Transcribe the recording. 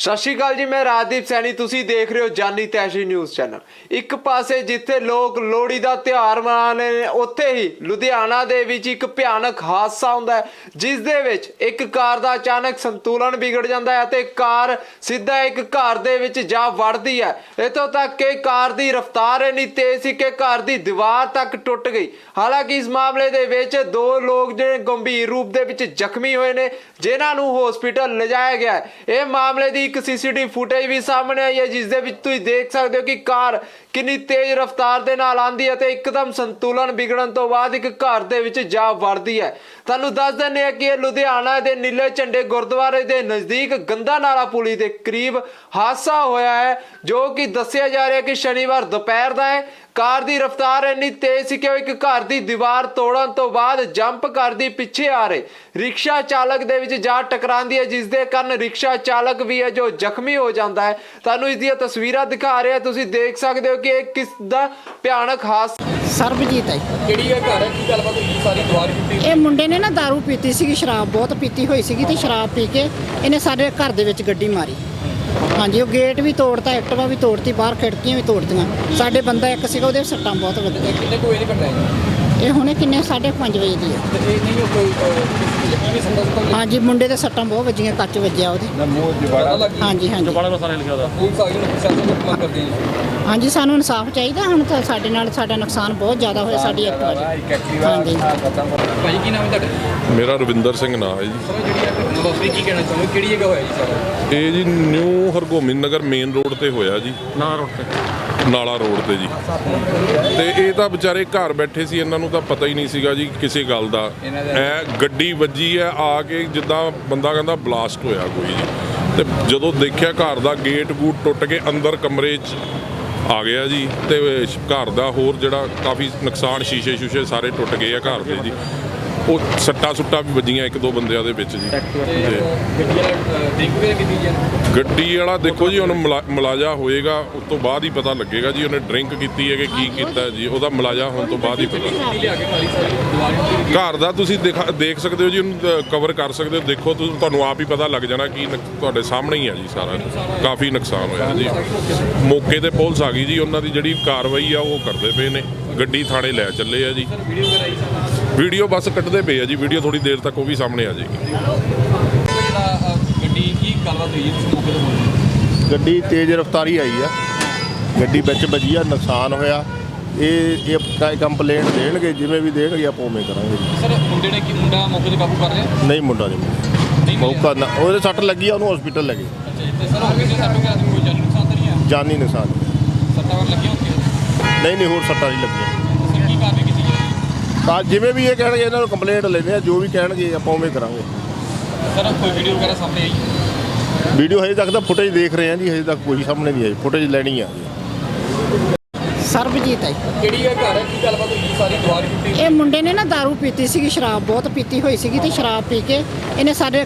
ਸਤਿ ਸ਼੍ਰੀ ਅਕਾਲ ਜੀ, ਮੈਂ ਰਾਜਦੀਪ ਸੈਣੀ, ਤੁਸੀਂ ਦੇਖ ਰਹੇ ਹੋ ਜਾਨੀ ਤੈਸ਼ੀ ਨਿਊਜ਼ ਚੈਨਲ। ਇੱਕ ਪਾਸੇ ਜਿੱਥੇ ਲੋਕ ਲੋਹੜੀ ਦਾ ਤਿਉਹਾਰ ਮਨਾ ਰਹੇ ਨੇ, ਉੱਥੇ ਹੀ ਲੁਧਿਆਣਾ ਦੇ ਵਿੱਚ ਇੱਕ ਭਿਆਨਕ ਹਾਦਸਾ ਹੁੰਦਾ ਹੈ, ਜਿਸ ਦੇ ਵਿੱਚ ਇੱਕ ਕਾਰ ਦਾ ਅਚਾਨਕ ਸੰਤੁਲਨ ਵਿਗੜ ਜਾਂਦਾ ਹੈ ਅਤੇ ਕਾਰ ਸਿੱਧਾ ਇੱਕ ਘਰ ਦੇ ਵਿੱਚ ਜਾ ਵੜਦੀ ਹੈ। ਇਤੋਂ ਤੱਕ ਕਿ ਕਾਰ ਦੀ ਰਫ਼ਤਾਰ ਇੰਨੀ ਤੇਜ਼ ਸੀ ਕਿ ਘਰ ਦੀ ਦੀਵਾਰ ਤੱਕ ਟੁੱਟ ਗਈ। ਹਾਲਾਂਕਿ ਇਸ ਮਾਮਲੇ ਦੇ ਵਿੱਚ ਦੋ ਲੋਕ ਜਿਹੜੇ ਗੰਭੀਰ ਰੂਪ ਦੇ ਵਿੱਚ ਜ਼ਖਮੀ ਹੋਏ ਨੇ, ਜਿਨ੍ਹਾਂ ਨੂੰ ਹਸਪੀਟਲ ਲਿਜਾਇਆ ਗਿਆ ਹੈ। ਇਹ ਮਾਮਲੇ ਦੀ ਇੱਕ ਸੀਸੀਟੀਵੀ ਫੁਟੇਜ ਵੀ ਸਾਹਮਣੇ ਆਈ ਹੈ, ਜਿਸ ਦੇ ਵਿੱਚ ਤੁਸੀਂ ਦੇਖ ਸਕਦੇ ਹੋ ਕਿ ਕਾਰ ਕਿੰਨੀ ਤੇਜ਼ ਰਫ਼ਤਾਰ ਦੇ ਨਾਲ ਆਂਦੀ ਹੈ ਤੇ ਇੱਕਦਮ ਸੰਤੁਲਨ ਵਿਗੜਨ ਤੋਂ ਬਾਅਦ ਇੱਕ ਘਰ ਦੇ ਵਿੱਚ ਜਾ ਵੜਦੀ ਹੈ। ਤੁਹਾਨੂੰ ਦੱਸ ਦਿੰਦੇ ਹਾਂ ਕਿ ਇਹ ਲੁਧਿਆਣਾ ਦੇ ਨੀਲੇ ਝੰਡੇ ਗੁਰਦੁਆਰੇ ਦੇ ਨਜ਼ਦੀਕ ਗੰਦਾ ਨਾਲਾ ਪੁਲੀ ਦੇ ਕਰੀਬ ਹਾਦਸਾ ਹੋਇਆ ਹੈ, ਜੋ ਕਿ ਦੱਸਿਆ ਜਾ ਰਿਹਾ ਕਿ ਸ਼ਨੀਵਾਰ ਦੁਪਹਿਰ ਦਾ ਹੈ। ਕਾਰ ਦੀ ਰਫ਼ਤਾਰ ਇੰਨੀ ਤੇਜ਼ ਸੀ ਕਿ ਉਹ ਇੱਕ ਘਰ ਦੀ ਦੀਵਾਰ ਤੋੜਨ ਤੋਂ ਬਾਅਦ ਜੰਪ ਕਰਦੀ ਪਿੱਛੇ ਆ ਰਹੇ। ਰਿਕਸ਼ਾ ਚਾਲਕ ਦੇ ਵਿੱਚ ਜਾ ਟਕਰਾਉਂਦੀ ਹੈ ਜਿਸ ਦੇ ਕਾਰਨ ਰਿਕਸ਼ਾ ਚਾਲਕ ਵੀ ਹੈ ਜੋ ਜ਼ਖਮੀ ਹੋ ਜਾਂਦਾ ਹੈ। ਤੁਹਾਨੂੰ ਇਸ ਦੀਆਂ ਤਸਵੀਰਾਂ ਦਿਖਾ ਰਿਹਾ ਤੁਸੀਂ ਦੇਖ ਸਕਦੇ ਹੋ ਕਿ ਇਹ ਕਿਸ ਦਾ ਭਿਆਨਕ ਹਾਦਸਾ ਸਰਬਜੀਤ ਹੈ। ਕਿਹੜੀ ਹੈ ਘਰ ਹੈ? ਕੀ ਗੱਲਬਾਤ ਹੋਈ? ਸਾਰੀ ਦੁਆਰ ਕੀਤੀ ਇਹ ਮੁੰਡੇ ਨੇ ਨਾ दारू ਪੀਤੀ ਸੀਗੀ ਸ਼ਰਾਬ ਬਹੁਤ ਪੀਤੀ ਹੋਈ ਸੀਗੀ ਤੇ ਸ਼ਰਾਬ ਪੀ ਕੇ ਇਹਨੇ ਸਾਡੇ ਘਰ ਦੇ ਵਿੱਚ ਗੱਡੀ ਮਾਰੀ। ਹਾਂਜੀ, ਉਹ ਗੇਟ ਵੀ ਤੋੜਤਾ, ਐਕਟਿਵਾ ਵੀ ਤੋੜਤੀ, ਬਾਹਰ ਖਿੜਕੀਆਂ ਵੀ ਤੋੜਤੀਆਂ। ਸਾਡੇ ਬੰਦਾ ਇੱਕ ਸੀਗਾ, ਉਹਦੇ ਸੱਟਾਂ ਬਹੁਤ ਵੱਜੀਆਂ ਕਿੰਨੇ ਕੋਈ ਨਹੀਂ ਘਟਨਾ ਇਹ ਹੁਣੇ ਕਿੰਨੇ 5:30 ਵਜੇ ਦੀ ਹੈ। ਤੇ ਇਹ ਨਹੀਂ ਕੋਈ ਲੱਗੀ ਵੀ ਸੰਦਾ ਸੰਦਾ ਹਾਂਜੀ ਮੁੰਡੇ ਦੇ ਸੱਟਾਂ ਬਹੁਤ ਵੱਜੀਆਂ ਕੱਚ ਵੱਜਿਆ ਉਹਦੇ। ਪਤਾ ਲੱਗੀ ਹਾਂਜੀ ਹਾਂਜੀ। ਪੁਲਿਸ ਆ ਗਈ ਨੂੰ ਪ੍ਰਸ਼ਾਸਨ ਨੂੰ ਮੰਗ ਕਰਦੇ ਜੀ? ਹਾਂਜੀ ਸਾਨੂੰ ਇਨਸਾਫ ਚਾਹੀਦਾ ਹੁਣ ਤਾਂ ਸਾਡੇ ਨਾਲ ਸਾਡਾ ਨੁਕਸਾਨ ਬਹੁਤ ਜ਼ਿਆਦਾ ਹੋਇਆ ਸਾਡੀ ਐਕਟਿਵਾ ਦੀ ਹਾਂਜੀ। ਭਾਈ ਕੀ ਨਾਮ ਹੈ ਤੁਹਾਡਾ? ਮੇਰਾ ਰਵਿੰਦਰ ਸਿੰਘ ਨਾਂ ਹੈ ਜੀ। ਸਰ ਜਿਹੜੀ ਹੈ ਘਟਨਾ ਵਾਪਰੀ ਕੀ ਕਹਿਣਾ ਚਾਹੁੰਦੇ ਹੋ? ਕਿਹੜੀ ਜਗ੍ਹਾ ਹੋਇਆ ਜੀ ਸਾਰਾ? ਇਹ ਜੀ new Hargobind Nagar main road ਤੇ ਹੋਇਆ ਜੀ। ਨਾ ਰੋਡ ਤੇ। ਨਾਲਾ ਰੋਡ ਤੇ ਜੀ। ਤੇ ਇਹ ਤਾਂ ਵਿਚਾਰੇ ਘਰ ਬੈਠੇ ਸੀ, ਇਹਨਾਂ ਨੂੰ ਤਾਂ ਪਤਾ ਹੀ ਨਹੀਂ ਸੀਗਾ ਜੀ ਕਿਸੇ ਗੱਲ ਦਾ। ਐ ਗੱਡੀ ਵੱਜੀ ਐ, ਆ ਕੇ ਜਿੱਦਾਂ ਬੰਦਾ ਕਹਿੰਦਾ ਬਲਾਸਟ ਹੋਇਆ ਕੋਈ ਜੀ। ਤੇ ਜਦੋਂ ਦੇਖਿਆ ਘਰ ਦਾ ਗੇਟ ਗੂਟ ਟੁੱਟ ਕੇ ਅੰਦਰ ਕਮਰੇ 'ਚ ਆ ਗਿਆ ਜੀ, ਤੇ ਘਰ ਦਾ ਹੋਰ ਜਿਹੜਾ ਕਾਫੀ ਨੁਕਸਾਨ ਸ਼ੀਸ਼ੇ ਸ਼ੂਸ਼ੇ ਸਾਰੇ ਟੁੱਟ ਗਏ ਆ ਘਰ ਦੇ ਜੀ। ਉਹ ਸੱਟਾ ਸੁੱਟਾਂ ਵੀ ਵੱਜੀਆਂ ਇੱਕ ਦੋ ਬੰਦਿਆਂ ਦੇ ਵਿੱਚ ਜੀ। ਗੱਡੀ ਵਾਲਾ ਦੇਖ ਕੀਤੀ ਜੀ ਗੱਡੀ ਵਾਲਾ ਦੇਖੋ ਜੀ ਹੁਣ ਮੁਲਾ- ਮੁਲਾਜ਼ਾ ਹੋਏਗਾ ਉਸ ਤੋਂ ਬਾਅਦ ਹੀ ਪਤਾ ਲੱਗੇਗਾ ਜੀ ਉਹਨੇ ਡਰਿੰਕ ਕੀਤੀ ਹੈ ਕਿ ਕੀ ਕੀਤਾ ਹੈ ਜੀ ਉਹਦਾ ਮੁਲਾਜ਼ਾ ਹੋਣ ਤੋਂ ਬਾਅਦ ਹੀ ਪਤਾ ਗੱਡੀ ਲਿਆ ਕੇ ਮਾਰੀ ਸਾਰੀ ਦੁਆਰ ਟੁੱਟੀ ਘਰ ਦਾ ਤੁਸੀਂ ਦਿਖਾ- ਦੇਖ ਸਕਦੇ ਹੋ ਜੀ ਉਹਨੂੰ ਕਵਰ ਕਰ ਸਕਦੇ ਹੋ ਦੇਖੋ ਤੁਹਾਨੂੰ ਆਪ ਹੀ ਪਤਾ ਲੱਗ ਜਾਣਾ ਕੀ ਨੁਕ- ਤੁਹਾਡੇ ਸਾਹਮਣੇ ਹੀ ਆ ਜੀ ਸਾਰਾ। ਕਾਫੀ ਨੁਕਸਾਨ ਹੋਇਆ ਜੀ। ਮੌਕੇ ਤੇ ਪੁਲਿਸ ਆ ਗਈ ਜੀ ਉਹਨਾਂ ਦੀ ਜਿਹੜੀ ਕਾਰਵਾਈ ਆ ਉਹ ਕਰਦੇ ਪਏ ਨੇ। ਗੱਡੀ ਥਾਣੇ ਲੈ ਚੱਲੇ ਆ ਜੀ। ਵੀਡੀਓ ਬਸ ਕੱਢਦੇ ਪਏ ਆ ਜੀ ਵੀਡੀਓ ਥੋੜੀ ਦੇਰ ਤੱਕ ਉਹ ਵੀ ਸਾਹਮਣੇ ਆ ਜਾਏਗੀ। ਕੀ ਗੱਲਬਾਤ ਹੋਈ ਹੈ? ਤੁਸੀਂ ਮੌਕੇ ਤੇ ਬੋਲੋ ਗੱਡੀ ਤੇਜ਼ ਰਫ਼ਤਾਰੀ ਆਈ ਆ। ਗੱਡੀ ਵਿੱਚ ਵੱਜੀ ਆ ਨੁਕਸਾਨ ਹੋਇਆ। ਇਹ ਇਹ ਕੰਪਲੇਂਟ ਦੇਣਗੇ ਜਿਵੇਂ ਵੀ ਦੇਣਗੇ ਆਪਾਂ ਉਵੇਂ ਕਰਾਂਗੇ। ਜੀ। ਸਰ ਮੁੰਡੇ ਨੇ ਕੀ ਮੁੰਡਾ ਮੌਕੇ ਤੇ ਕਾਬੂ ਕਰ ਲਿਆ? ਨਹੀਂ ਮੁੰਡਾ ਨਹੀਂ? ਮੌਕਾ ਨਾ ਉਹਦੇ ਸੱਟ ਲੱਗੀ ਆ ਉਹਨੂੰ ਹਸਪੀਟਲ ਲੈ ਗਏ। ਅੱਛਾ ਜੀ, ਤੇ ਸਰ ਹੋਰ ਕਿਸੇ ਸੱਟ ਵਗੈਰਾ ਦੀ ਕੋਈ ਜਾਨੀ ਨੁਕਸਾਨ ਤਾਂ ਨਹੀਂ ਹੈ ਜਾਨੀ ਨੁਕਸਾਨ। ਸੱਟਾਂ ਵਗੈਰਾ ਲੱਗੀਆਂ ਹੋਣਗੀਆਂ ਨਹੀਂ ਨਹੀਂ ਹੋਰ ਸੱਟਾਂ ਨਹੀਂ ਲੱਗੀਆਂ। ਸਰ ਕੀ ਕਾਰਵਾਈ ਕੀਤੀ ਜਾਏਗੀ ਤਾਂ ਜਿਵੇਂ ਵੀ ਇਹ ਕਹਿਣਗੇ ਇਹਨਾਂ ਨੂੰ ਕੰਪਲੇਂਟ ਲੈਂਦੇ ਆ ਜੋ ਵੀ ਕਹਿਣਗੇ ਆਪਾਂ ਉਵੇਂ ਕਰਾਂਗੇ। ਸਰ ਕੋਈ ਵੀਡੀਓ ਵਗੈਰਾ ਸਾਹਮਣੇ ਆਈ ਹੈ? ਵੀਡੀਓ ਹਜੇ ਤੱਕ ਤਾਂ ਫੁਟੇਜ ਦੇਖ ਰਹੇ ਆ ਜੀ ਹਜੇ ਤੱਕ ਕੋਈ ਸਾਹਮਣੇ ਨਹੀਂ ਆਈ ਫੁਟੇਜ ਲੈਣੀ ਆ ਜੀ ਸਰਬਜੀਤ ਹੈ। ਕਿਹੜੀ ਹੈ ਘਰ? ਹੈ ਕੀ ਗੱਲਬਾਤ ਹੋਈ? ਸਾਰੀ ਦੁਆਰ ਟੁੱਟੀ ਇਹ ਮੁੰਡੇ ਨੇ ਨਾ दारू ਪੀਤੀ ਸੀਗੀ ਸ਼ਰਾਬ ਬਹੁਤ ਪੀਤੀ ਹੋਈ ਸੀਗੀ ਤੇ ਸ਼ਰਾਬ ਪੀ ਕੇ ਇਹਨੇ ਸਾਡੇ